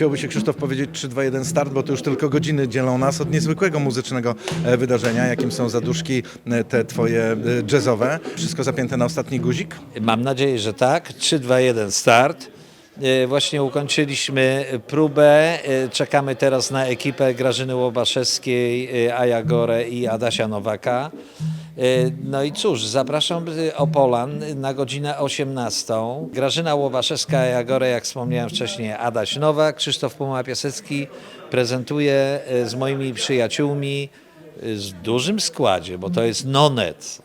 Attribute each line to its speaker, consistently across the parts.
Speaker 1: chciałby się Krzysztof powiedzieć 3, 2, 1 start, bo to już tylko godziny dzielą nas od niezwykłego muzycznego e, wydarzenia, jakim są zaduszki e, te twoje e, jazzowe. Wszystko zapięte na ostatni guzik?
Speaker 2: Mam nadzieję, że tak. 3, 2, 1 start. Właśnie ukończyliśmy próbę. Czekamy teraz na ekipę Grażyny Łobaszewskiej, Aja Gore i Adasia Nowaka. E, No i cóż, zapraszam e, Opolan na godzinę 18. Grażyna Łobaszewska, Aja Gore, jak wspomniałem wcześniej, Adaś Nowak, Krzysztof Puma-Piasecki prezentuje e, z moimi przyjaciółmi z dużym składzie, bo to jest nonet.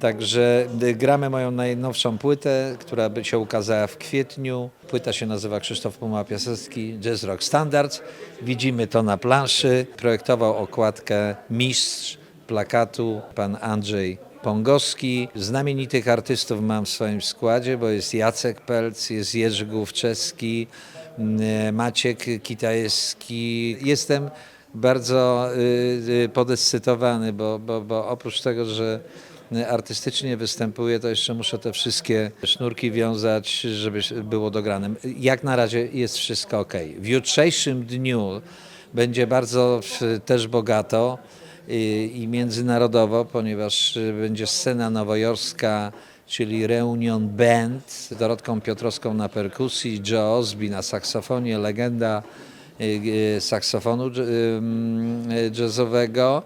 Speaker 2: Także gramy moją najnowszą płytę, która się ukazała w kwietniu. Płyta się nazywa Krzysztof Puma Piasecki Jazz Rock Standards. Widzimy to na planszy. Projektował okładkę mistrz plakatu pan Andrzej Pongowski. Znamienitych artystów mam w swoim składzie, bo jest Jacek Pelc, jest Jerzy Główczewski, mm, Maciek Kitajski. Jestem bardzo y, y, podekscytowany, bo, bo, bo oprócz tego, że artystycznie występuję, to jeszcze muszę te wszystkie sznurki wiązać, żeby było dograne. Jak na razie jest wszystko ok. W jutrzejszym dniu będzie bardzo też bogato i, i międzynarodowo, ponieważ y, będzie scena nowojorska, czyli Reunion Band z Dorotką Piotrowską na perkusji, Joe Osby na saksofonie, legenda y, y, saksofonu y, jazzowego.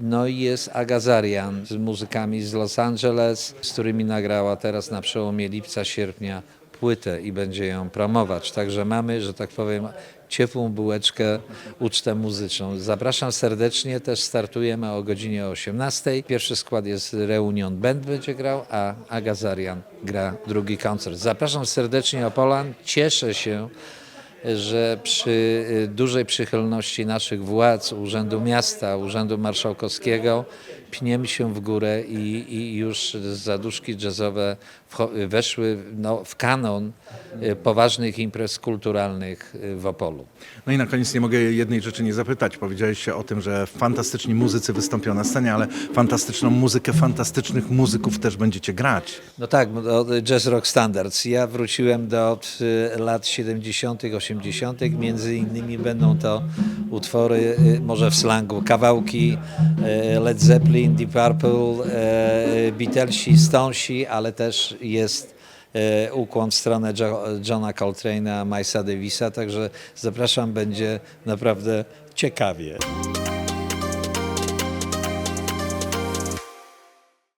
Speaker 2: No i jest Agazarian z muzykami z Los Angeles, z którymi nagrała teraz na przełomie lipca, sierpnia płytę i będzie ją promować. Także mamy, że tak powiem, ciepłą bułeczkę, ucztę muzyczną. Zapraszam serdecznie, też startujemy o godzinie 18. Pierwszy skład jest Reunion Band będzie grał, a Agazarian gra drugi koncert. Zapraszam serdecznie Opolan, cieszę się, że przy y, dużej przychylności naszych władz, Urzędu Miasta, Urzędu Marszałkowskiego, pniemy się w górę i, i już zaduszki jazzowe wcho- weszły no, w kanon y, poważnych imprez kulturalnych y, w Opolu.
Speaker 1: No i na koniec nie mogę jednej rzeczy nie zapytać. Powiedziałeś się o tym, że fantastyczni muzycy wystąpią na scenie, ale fantastyczną muzykę fantastycznych muzyków też będziecie grać.
Speaker 2: No tak, Jazz Rock Standards. Ja wróciłem do y, lat 70., 80., między innymi będą to utwory, y, może w slangu, kawałki y, Led Zeppelin, Deep Purple, y, Beatlesi, Stonesi, ale też jest ukłon w stronę Jo- Johna Coltrane'a, Milesa Davisa, także zapraszam, będzie naprawdę ciekawie.